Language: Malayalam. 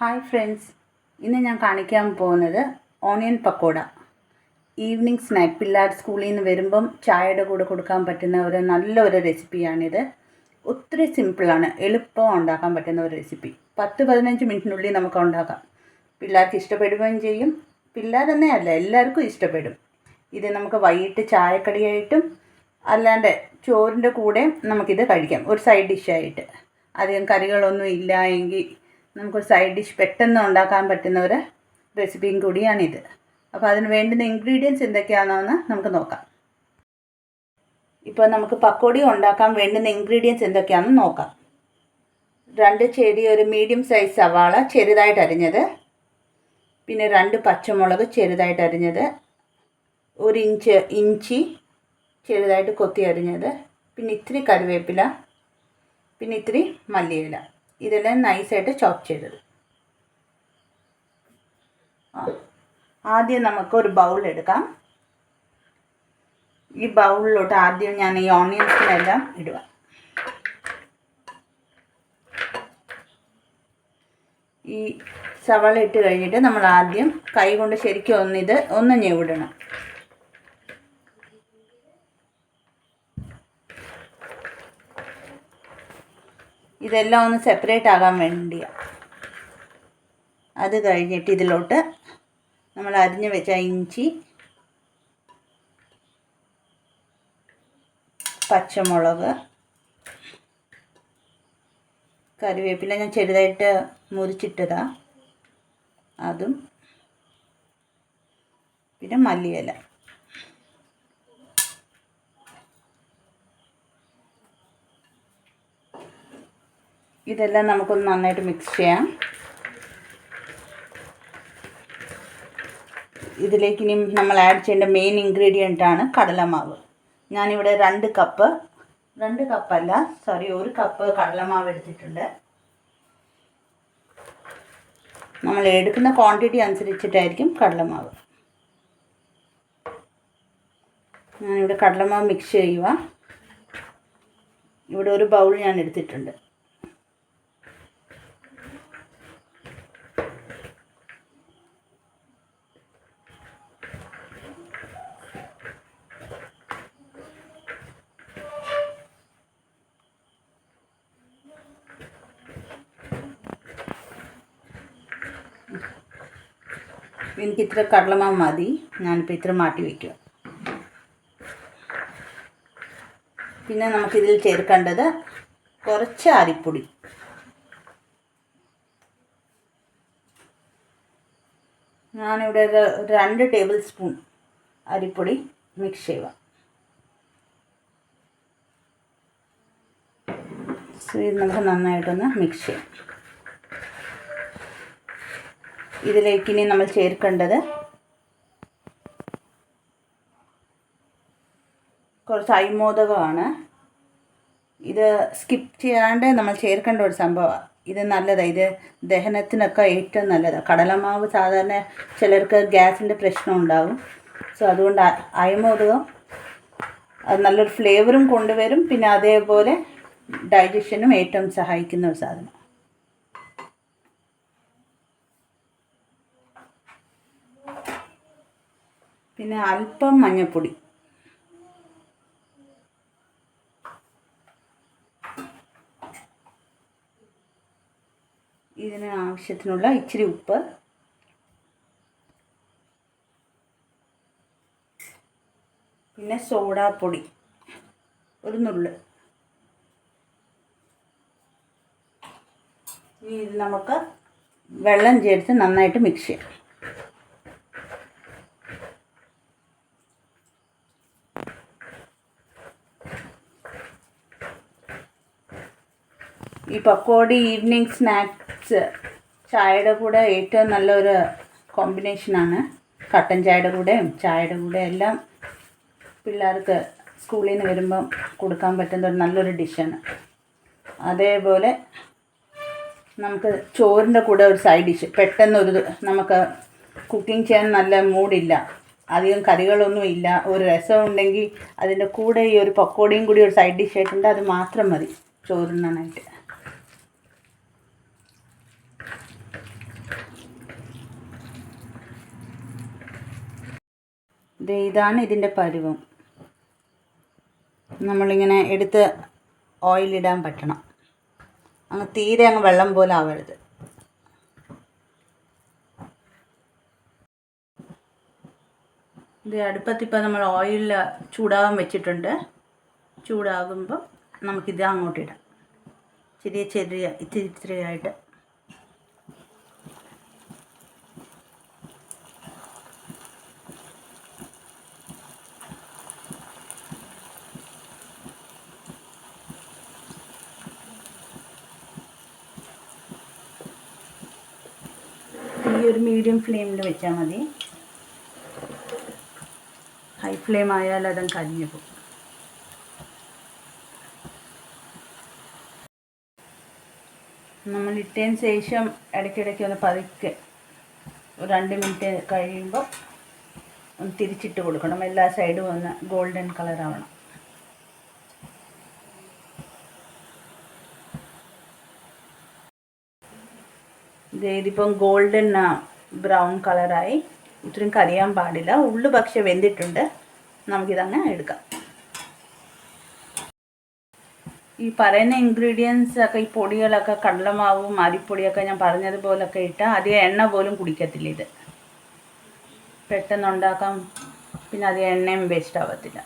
ഹായ് ഫ്രണ്ട്സ് ഇന്ന് ഞാൻ കാണിക്കാൻ പോകുന്നത് ഓണിയൻ പക്കോട ഈവനിങ് സ്നാക്ക് പിള്ളേർ സ്കൂളിൽ നിന്ന് വരുമ്പം ചായയുടെ കൂടെ കൊടുക്കാൻ പറ്റുന്ന ഒരു നല്ലൊരു റെസിപ്പിയാണിത് ഒത്തിരി സിമ്പിളാണ് എളുപ്പം ഉണ്ടാക്കാൻ പറ്റുന്ന ഒരു റെസിപ്പി പത്ത് പതിനഞ്ച് മിനിറ്റിനുള്ളിൽ നമുക്ക് ഉണ്ടാക്കാം. പിള്ളേർക്ക് ഇഷ്ടപ്പെടുകയും ചെയ്യും. പിള്ളേരെന്നേ അല്ല എല്ലാവർക്കും ഇഷ്ടപ്പെടും. ഇത് നമുക്ക് വൈകിട്ട് ചായക്കടിയായിട്ടും അല്ലാണ്ട് ചോറിന്റെ കൂടെ നമുക്കിത് കഴിക്കാം. ഒരു സൈഡ് ഡിഷായിട്ട് അധികം കറികളൊന്നും ഇല്ല എങ്കിൽ നമുക്കൊരു സൈഡ് ഡിഷ് പെട്ടെന്ന് ഉണ്ടാക്കാൻ പറ്റുന്ന ഒരു റെസിപ്പിയും കൂടിയാണിത്. അപ്പോൾ അതിന് വേണ്ടുന്ന ഇൻഗ്രീഡിയൻസ് എന്തൊക്കെയാണെന്ന് നമുക്ക് നോക്കാം. ഇപ്പോൾ നമുക്ക് പക്കോടി ഉണ്ടാക്കാൻ വേണ്ടുന്ന ഇൻഗ്രീഡിയൻസ് എന്തൊക്കെയാണെന്ന് നോക്കാം. രണ്ട് ചെറിയ ഒരു മീഡിയം സൈസ് സവാള ചെറുതായിട്ട് അരിഞ്ഞത്. പിന്നെ രണ്ട് പച്ചമുളക് ചെറുതായിട്ട് അരിഞ്ഞത്. ഒരു ഇഞ്ച് ഇഞ്ചി ചെറുതായിട്ട് കൊത്തി അരിഞ്ഞത്. പിന്നെ ഇത്തിരി കറിവേപ്പില. പിന്നെ ഇത്തിരി മല്ലിയില. ഇതെല്ലാം നൈസായിട്ട് ചോപ്പ് ചെയ്തത്. ആദ്യം നമുക്ക് ഒരു ബൗൾ എടുക്കാം. ഈ ബൗളിലോട്ട് ആദ്യം ഞാൻ ഈ ഓണിയൻസിനെല്ലാം ഇടുക. ഈ സവാള ഇട്ട് കഴിഞ്ഞിട്ട് നമ്മൾ ആദ്യം കൈ കൊണ്ട് ശരിക്കും ഒന്നിത് ഒന്ന് ഞെവിടണം. ഇതെല്ലാം ഒന്ന് സെപ്പറേറ്റ് ആകാൻ വേണ്ടിയാണ് അത് കഴിഞ്ഞിട്ട് ഇതിലോട്ട് നമ്മൾ അരിഞ്ഞ് വെച്ച ഇഞ്ചി പച്ചമുളക് കറിവേപ്പില ഞാൻ ചെറുതായിട്ട് മുറിച്ചിട്ടതാ. അതും പിന്നെ മല്ലിയില. ഇതെല്ലാം നമുക്കൊന്ന് നന്നായിട്ട് മിക്സ് ചെയ്യാം. ഇതിലേക്ക് ഇനി നമ്മൾ ആഡ് ചെയ്യേണ്ട മെയിൻ ഇൻഗ്രീഡിയന്റ് ആണ് കടലമാവ്. ഞാനിവിടെ രണ്ട് കപ്പ് രണ്ട് കപ്പല്ല സോറി ഒരു കപ്പ് കടലമാവ് എടുത്തിട്ടുണ്ട്. നമ്മൾ എടുക്കുന്ന ക്വാണ്ടിറ്റി അനുസരിച്ചിട്ടായിരിക്കും കടലമാവ്. ഞാനിവിടെ കടലമാവ് മിക്സ് ചെയ്യുക. ഇവിടെ ഒരു ബൗൾ ഞാൻ എടുത്തിട്ടുണ്ട്. എനിക്ക് ഇത്ര കടലമാവ് മതി. ഞാനിപ്പോൾ ഇത്ര മാറ്റി വയ്ക്കുക പിന്നെ നമുക്കിതിൽ ചേർക്കേണ്ടത് കുറച്ച് അരിപ്പൊടി. ഞാനിവിടെ ഒരു രണ്ട് ടേബിൾ സ്പൂൺ അരിപ്പൊടി മിക്സ് ചെയ്യുക. ഇത് നമുക്ക് നന്നായിട്ടൊന്ന് മിക്സ് ചെയ്യാം. ഇതിലേക്ക് ഇനി നമ്മൾ ചേർക്കേണ്ടത് കുറച്ച് അയിമോദകമാണ്. ഇത് സ്കിപ്പ് ചെയ്യാണ്ട് നമ്മൾ ചേർക്കേണ്ട ഒരു സംഭവമാണ് ഇത് നല്ലതാണ് ഇത് ദഹനത്തിനൊക്കെ ഏറ്റവും നല്ലതാണ് കടലമാവ് സാധാരണ ചിലർക്ക് ഗ്യാസിന്റെ പ്രശ്നം ഉണ്ടാകും സോ അതുകൊണ്ട് അയമോദകം അത് നല്ലൊരു ഫ്ലേവറും കൊണ്ടുവരും. പിന്നെ അതേപോലെ ഡൈജഷനും ഏറ്റവും സഹായിക്കുന്ന ഒരു സാധനം. പിന്നെ അല്പം മഞ്ഞൾപ്പൊടി ഇതിന് ആവശ്യത്തിനുള്ള ഇച്ചിരി ഉപ്പ്. പിന്നെ സോഡാപ്പൊടി. ഒരു നുള്ള്. ഇനി ഇത് നമുക്ക് വെള്ളം ചേർത്ത് നന്നായിട്ട് മിക്സ് ചെയ്യാം. ഈ പക്കോടി ഈവനിങ് സ്നാക്സ് ചായയുടെ കൂടെ ഏറ്റവും നല്ലൊരു കോമ്പിനേഷനാണ് കട്ടൻ ചായയുടെ കൂടെയും ചായയുടെ കൂടെ എല്ലാം പിള്ളേർക്ക് സ്കൂളിൽ നിന്ന് വരുമ്പം കൊടുക്കാൻ പറ്റുന്ന ഒരു നല്ലൊരു ഡിഷാണ് അതേപോലെ നമുക്ക് ചോറിന്റെ കൂടെ ഒരു സൈഡ് ഡിഷ് പെട്ടെന്നൊരു നമുക്ക് കുക്കിംഗ് ചെയ്യാൻ നല്ല മൂഡില്ല അധികം കറികളൊന്നും ഇല്ല. ഒരു രസം ഉണ്ടെങ്കിൽ അതിന്റെ കൂടെ ഈ ഒരു പക്കോടിയും കൂടി ഒരു സൈഡ് ഡിഷ് ആയിട്ടുണ്ട് അത് മാത്രം മതി. ചോറിനാനായിട്ട് ഇതാണ് ഇതിന്റെ പരുവം. നമ്മളിങ്ങനെ എടുത്ത് ഓയിലിടാൻ പറ്റണം. അങ്ങ് തീരെ അങ്ങ് വെള്ളം പോലെ ആവരുത്. ഇത് അടുപ്പത്തിപ്പോൾ നമ്മൾ ഓയിൽ ചൂടാകാൻ വെച്ചിട്ടുണ്ട്. ചൂടാകുമ്പോൾ നമുക്കിത് അങ്ങോട്ടിടാം ചെറിയ ചെറിയ ഇത്തിരി ഇത്തിരി ഒരു മീഡിയം ഫ്ലെയിമിൽ വെച്ചാൽ മതി. ഹൈ ഫ്ലെയിം ആയാൽ അതും കരിഞ്ഞു പോകും. നമ്മൾ ഇട്ടതിന് ശേഷം ഇടയ്ക്കിടയ്ക്ക് ഒന്ന് പതുക്കെ ഒരു രണ്ട് മിനിറ്റ് കഴിയുമ്പോൾ ഒന്ന് തിരിച്ചിട്ട് കൊടുക്കണം. എല്ലാ സൈഡും ഒന്ന് ഗോൾഡൻ കളർ ഇതിപ്പം ഗോൾഡൻ ബ്രൗൺ കളറായി ഇത്രയും കരിയാൻ പാടില്ല. ഉള്ളു പക്ഷെ വെന്തിട്ടുണ്ട്. നമുക്കിതങ്ങ് എടുക്കാം. ഈ പറയുന്ന ഇൻഗ്രീഡിയൻസ് ഒക്കെ ഈ പൊടികളൊക്കെ കടലമാവും അരിപ്പൊടിയൊക്കെ ഞാൻ പറഞ്ഞതുപോലൊക്കെ ഇട്ടാൽ അധികം എണ്ണ പോലും കുടിക്കത്തില്ല ഇത്. പെട്ടെന്ന് ഉണ്ടാക്കാം പിന്നെ അധികം എണ്ണയും വേസ്റ്റ് ആവത്തില്ല.